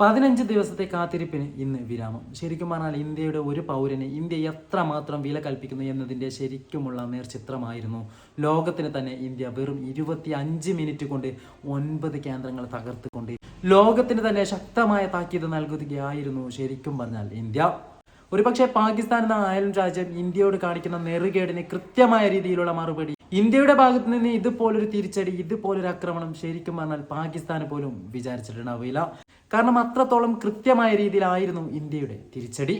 പതിനഞ്ച് ദിവസത്തെ കാത്തിരിപ്പിന് ഇന്ന് വിരാമം. ശരിക്കും പറഞ്ഞാൽ ഇന്ത്യയുടെ ഒരു പൗരന് ഇന്ത്യ എത്രമാത്രം വില കൽപ്പിക്കുന്നു എന്നതിന്റെ ശരിക്കുമുള്ള നേർചിത്രമായിരുന്നു. ലോകത്തിന് തന്നെ ഇന്ത്യ വെറും ഇരുപത്തി അഞ്ച് മിനിറ്റ് കൊണ്ട് ഒൻപത് കേന്ദ്രങ്ങൾ തകർത്തുകൊണ്ട് ലോകത്തിന് തന്നെ ശക്തമായ താക്കീത് നൽകുകയായിരുന്നു ശരിക്കും പറഞ്ഞാൽ ഇന്ത്യ. ഒരുപക്ഷെ പാകിസ്ഥാൻ എന്ന അയൽ രാജ്യം ഇന്ത്യയോട് കാണിക്കുന്ന നെറുകേടിന് കൃത്യമായ രീതിയിലുള്ള മറുപടി. ഇന്ത്യയുടെ ഭാഗത്ത് നിന്ന് ഇതുപോലൊരു തിരിച്ചടി ഇതുപോലൊരു ആക്രമണം ശരിക്കും പറഞ്ഞാൽ പാകിസ്ഥാന് പോലും വിചാരിച്ചിട്ടുണ്ടാവില്ല. കാരണം അത്രത്തോളം കൃത്യമായ രീതിയിലായിരുന്നു ഇന്ത്യയുടെ തിരിച്ചടി.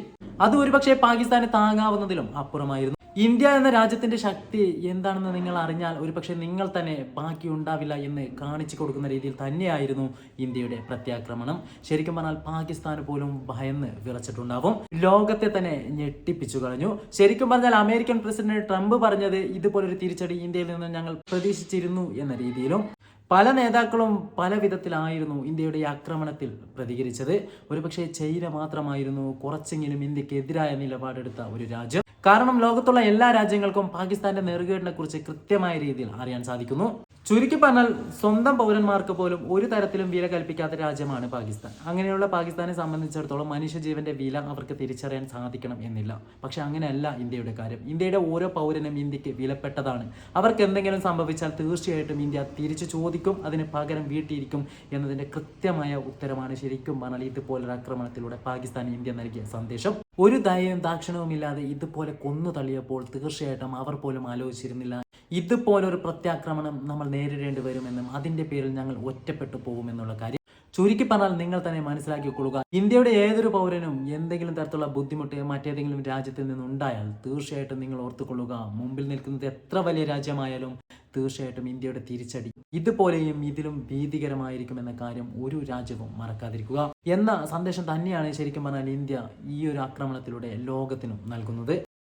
അത് ഒരുപക്ഷെ പാകിസ്ഥാന് താങ്ങാവുന്നതിലും അപ്പുറമായിരുന്നു. ഇന്ത്യ എന്ന രാജ്യത്തിന്റെ ശക്തി എന്താണെന്ന് നിങ്ങൾ അറിഞ്ഞാൽ ഒരുപക്ഷെ നിങ്ങൾ തന്നെ ബാക്കി ഉണ്ടാവില്ല എന്ന് കാണിച്ചു കൊടുക്കുന്ന രീതിയിൽ തന്നെയായിരുന്നു ഇന്ത്യയുടെ പ്രത്യാക്രമണം. ശരിക്കും പറഞ്ഞാൽ പാകിസ്ഥാന് പോലും ഭയന്ന് വിറച്ചിട്ടുണ്ടാവും. ലോകത്തെ തന്നെ ഞെട്ടിപ്പിച്ചു കളഞ്ഞു. ശരിക്കും പറഞ്ഞാൽ അമേരിക്കൻ പ്രസിഡന്റ് ട്രംപ് പറഞ്ഞത് ഇതുപോലൊരു തിരിച്ചടി ഇന്ത്യയിൽ നിന്ന് ഞങ്ങൾ പ്രതീക്ഷിച്ചിരുന്നു എന്ന രീതിയിലും പല നേതാക്കളും പല വിധത്തിലായിരുന്നു ഇന്ത്യയുടെ ആക്രമണത്തിൽ പ്രതികരിച്ചത്. ഒരുപക്ഷെ ചൈന മാത്രമായിരുന്നു കുറച്ചെങ്കിലും ഇന്ത്യക്കെതിരായ നിലപാടെടുത്ത ഒരു രാജ്യം. കാരണം ലോകത്തുള്ള എല്ലാ രാജ്യങ്ങൾക്കും പാകിസ്ഥാന്റെ നെറുകേടിനെ കുറിച്ച് കൃത്യമായ രീതിയിൽ അറിയാൻ സാധിക്കുന്നു. ചുരുക്കി പറഞ്ഞാൽ സ്വന്തം പൗരന്മാർക്ക് പോലും ഒരു തരത്തിലും വില കൽപ്പിക്കാത്ത രാജ്യമാണ് പാകിസ്ഥാൻ. അങ്ങനെയുള്ള പാകിസ്ഥാനെ സംബന്ധിച്ചിടത്തോളം മനുഷ്യജീവന്റെ വില അവർക്ക് തിരിച്ചറിയാൻ സാധിക്കണം എന്നില്ല. പക്ഷെ അങ്ങനെയല്ല ഇന്ത്യയുടെ കാര്യം. ഇന്ത്യയുടെ ഓരോ പൗരനും ഇന്ത്യയ്ക്ക് വിലപ്പെട്ടതാണ്. അവർക്ക് എന്തെങ്കിലും സംഭവിച്ചാൽ തീർച്ചയായിട്ടും ഇന്ത്യ തിരിച്ചു ചോദിക്കും അതിന് പകരം വീട്ടിയിരിക്കും എന്നതിന്റെ കൃത്യമായ ഉത്തരമാണ് ശരിക്കും പറഞ്ഞാൽ ഇതുപോലൊരു ആക്രമണത്തിലൂടെ പാകിസ്ഥാൻ ഇന്ത്യ നൽകിയ സന്ദേശം. ഒരു ദയയും ദാക്ഷിണവും ഇല്ലാതെ ഇതുപോലെ കൊന്നു തള്ളിയപ്പോൾ തീർച്ചയായിട്ടും അവർ പോലും ആലോചിച്ചിരുന്നില്ല. ഇതുപോലൊരു പ്രത്യാക്രമണം നമ്മൾ നേരിടേണ്ടി വരുമെന്നും അതിന്റെ പേരിൽ ഞങ്ങൾ ഒറ്റപ്പെട്ടു പോകുമെന്നുള്ള കാര്യം ചുരുക്കി പറഞ്ഞാൽ നിങ്ങൾ തന്നെ മനസ്സിലാക്കിക്കൊള്ളുക ഇന്ത്യയുടെ ഏതൊരു പൗരനും എന്തെങ്കിലും തരത്തിലുള്ള ബുദ്ധിമുട്ട് മറ്റേതെങ്കിലും രാജ്യത്തിൽ നിന്നുണ്ടായാൽ തീർച്ചയായിട്ടും നിങ്ങൾ ഓർത്തുകൊള്ളുക. മുമ്പിൽ നിൽക്കുന്നത് എത്ര വലിയ രാജ്യമായാലും തീർച്ചയായിട്ടും ഇന്ത്യയുടെ തിരിച്ചടി. ഇതുപോലെയും ഇതിലും ഭീതികരമായിരിക്കുമെന്ന കാര്യം ഒരു രാജ്യവും മറക്കാതിരിക്കുക. എന്ന സന്ദേശം തന്നെയാണ് ശരിക്കും പറഞ്ഞാൽ ഇന്ത്യ ഈ ഒരു ആക്രമണത്തിലൂടെ ലോകത്തിനും നൽകുന്നത്.